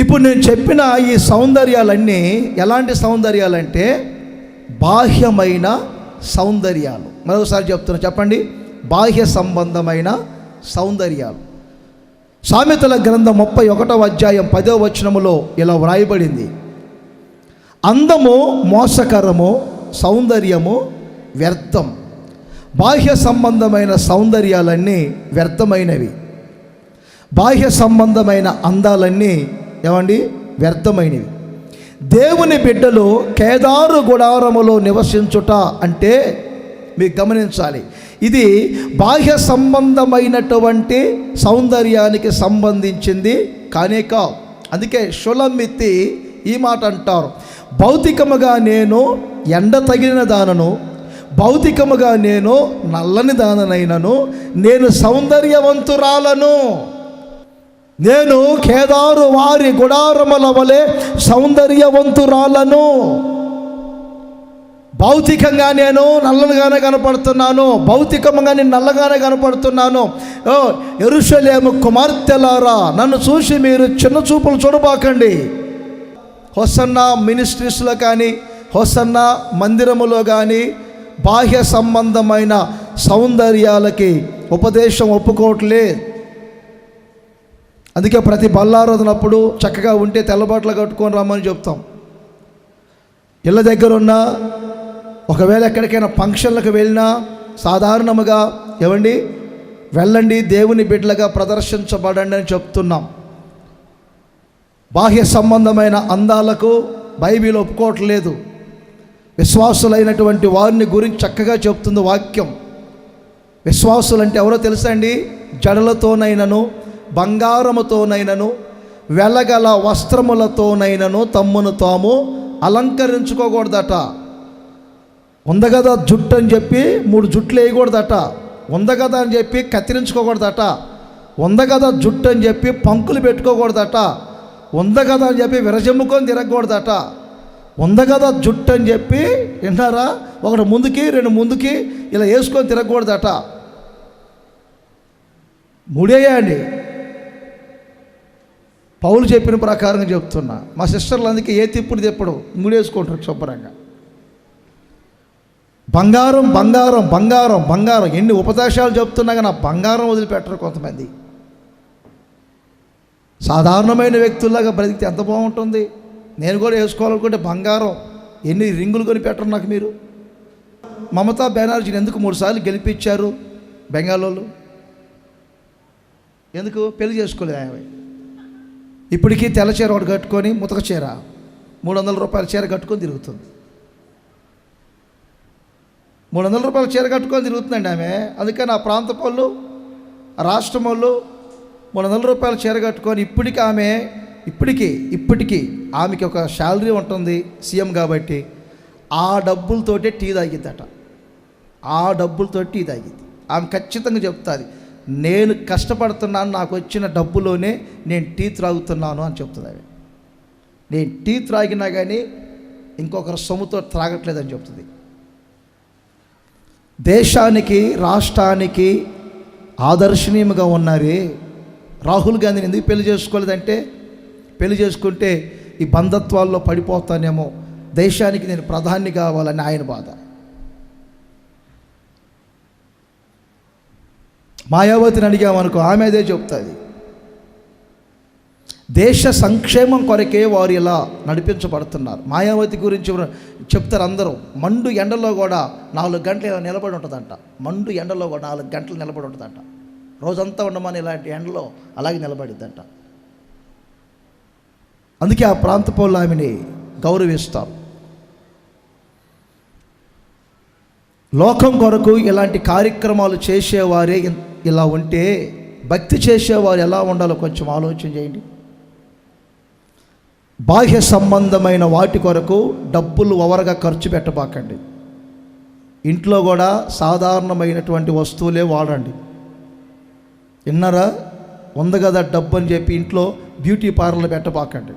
ఇప్పుడు నేను చెప్పిన ఈ సౌందర్యాలన్నీ ఎలాంటి సౌందర్యాలంటే బాహ్యమైన సౌందర్యాలు. మరొకసారి చెప్తున్నా చెప్పండి. బాహ్య సంబంధమైన సౌందర్యాలు. సామెతల గ్రంథం ముప్పై ఒకటవ అధ్యాయం పదో వచనములో ఇలా వ్రాయబడింది. అందము మోసకరము సౌందర్యము వ్యర్థం. బాహ్య సంబంధమైన సౌందర్యాలన్నీ వ్యర్థమైనవి. బాహ్య సంబంధమైన అందాలన్నీ ఏమండి? వ్యర్థమైనవి. దేవుని బిడ్డలు కేదారు గుడారములో నివసించుట అంటే మీకు గమనించాలి. ఇది బాహ్య సంబంధమైనటువంటి సౌందర్యానికి సంబంధించింది కానే కావు. అందుకే షులమిత్తి ఈ మాట అంటారు. భౌతికముగా నేను ఎండ తగిలిన దానను భౌతికముగా నేను నల్లని దాననైనను నేను సౌందర్యవంతురాలను. నేను కేదారు వారి గుడారముల వలె సౌందర్యవంతురాలను. భౌతికంగా నేను నల్లగానే కనపడుతున్నాను. భౌతికంగా నేను నల్లగానే కనపడుతున్నాను. ఓ ఎరుషలేము కుమార్తెలారా నన్ను చూసి మీరు చిన్న చూపులు చూడబాకండి. హొసన్న మినిస్ట్రీస్లో కానీ హొసన్న మందిరములో కానీ బాహ్య సంబంధమైన సౌందర్యాలకి ఉపదేశం ఒప్పుకోవట్లేదు అందుకే ప్రతి బల్లారోధనప్పుడు చక్కగా ఉంటే తెల్లబాట్లు కట్టుకొని రమ్మని చెప్తాం. ఇళ్ళ దగ్గర ఉన్న ఒకవేళ ఎక్కడికైనా ఫంక్షన్లకు వెళ్ళినా సాధారణముగా ఏమండి? వెళ్ళండి దేవుని బిడ్డలుగా ప్రదర్శించబడండి అని చెప్తున్నాం. బాహ్య సంబంధమైన అందాలకు బైబిల్ ఒప్పుకోవట్లేదు. విశ్వాసులైనటువంటి వారిని గురించి చక్కగా చెప్తుంది వాక్యం. విశ్వాసులు అంటే ఎవరో తెలుసా అండి? జడలతోనైనను బంగారముతోనైనను వెలగల వస్త్రములతోనైనను తమ్మును తాము అలంకరించుకోకూడదట. ఉంది కదా జుట్టు అని చెప్పి మూడు జుట్లు వేయకూడదట. ఉంది కదా అని చెప్పి కత్తిరించుకోకూడదట. ఉంది కదా జుట్టు అని చెప్పి పంకులు పెట్టుకోకూడదట. ఉంది కదా అని చెప్పి విరజమ్ముకొని తిరగకూడదట. ఉంది కదా జుట్టు అని చెప్పి విన్నారా? ఒకటి ముందుకి రెండు ముందుకి ఇలా వేసుకొని తిరగకూడదట. మూడేయండి. పౌలు చెప్పిన ప్రకారంగా చెప్తున్నా. మా సిస్టర్లు అందుకే ఏ తిప్పుడు తిప్పడు. ముడేసుకుంటారు శుభ్రంగా. బంగారం బంగారం బంగారం బంగారం. ఎన్ని ఉపదేశాలు చెప్తున్నా కానీ ఆ బంగారం వదిలిపెట్టరు కొంతమంది. సాధారణమైన వ్యక్తుల్లాగా బ్రతికితే ఎంత బాగుంటుంది? నేను కూడా వేసుకోవాలనుకుంటే బంగారం. ఎన్ని రింగులు కొని పెట్టరు నాకు మీరు? మమతా బెనర్జీని ఎందుకు మూడుసార్లు గెలిపించారు? బెంగాలోళ్ళు ఎందుకు? పెళ్ళి చేసుకోలేదు ఆమె ఇప్పటికీ తెల్ల చీర ఒకటి కట్టుకొని ముతక చీర మూడు వందల రూపాయల చీర కట్టుకొని తిరుగుతుంది. మూడు వందల రూపాయల చీర కట్టుకొని తిరుగుతుందండి ఆమె. అందుకని ఆ ప్రాంత వాళ్ళు రాష్ట్రం వాళ్ళు మూడు వందల రూపాయల చీర కట్టుకొని ఇప్పటికి ఆమె ఇప్పటికీ ఇప్పటికీ ఆమెకి ఒక శాలరీ ఉంటుంది సీఎం కాబట్టి ఆ డబ్బులతోటే టీ తాగిద్దట. ఆ డబ్బులతో టీ తాగిద్ది. ఆమె ఖచ్చితంగా చెప్తుంది. నేను కష్టపడుతున్నాను నాకు వచ్చిన డబ్బులోనే నేను టీ త్రాగుతున్నాను అని చెప్తుంది నేను టీ త్రాగినా కానీ ఇంకొకరు సొమ్ముతో త్రాగట్లేదని చెప్తుంది. దేశానికి రాష్ట్రానికి ఆదర్శనీయంగా ఉన్నారే. రాహుల్ గాంధీని ఎందుకు పెళ్ళి చేసుకోలేదంటే పెళ్ళి చేసుకుంటే ఈ బంధత్వాల్లో పడిపోతానేమో. దేశానికి నేను ప్రధాని కావాలని ఆయన బాధ. మాయావతిని అడిగామనుకో ఆమె అదే చెప్తుంది. దేశ సంక్షేమం కొరకే వారు ఇలా నడిపించబడుతున్నారు. మాయావతి గురించి చెప్తారు అందరూ. మండు ఎండలో కూడా నాలుగు గంటలు ఇలా నిలబడి ఉంటుందంట. మండు ఎండలో కూడా నాలుగు గంటలు నిలబడి ఉంటుందంట. రోజంతా ఉండమని ఇలాంటి ఎండలో అలాగే నిలబడిద్దంట. అందుకే ఆ ప్రాంత పౌరులు ఆమెని గౌరవిస్తారు. లోకం కొరకు ఇలాంటి కార్యక్రమాలు చేసేవారే ఇలా ఉంటే భక్తి చేసేవారు ఎలా ఉండాలో కొంచెం ఆలోచన చేయండి. బాహ్య సంబంధమైన వాటి కొరకు డబ్బులు ఓవర్గా ఖర్చు పెట్టబాకండి. ఇంట్లో కూడా సాధారణమైనటువంటి వస్తువులే వాడండి. విన్నారా? ఉంది కదా డబ్బు అని చెప్పి ఇంట్లో బ్యూటీ పార్లర్ పెట్టబాకండి.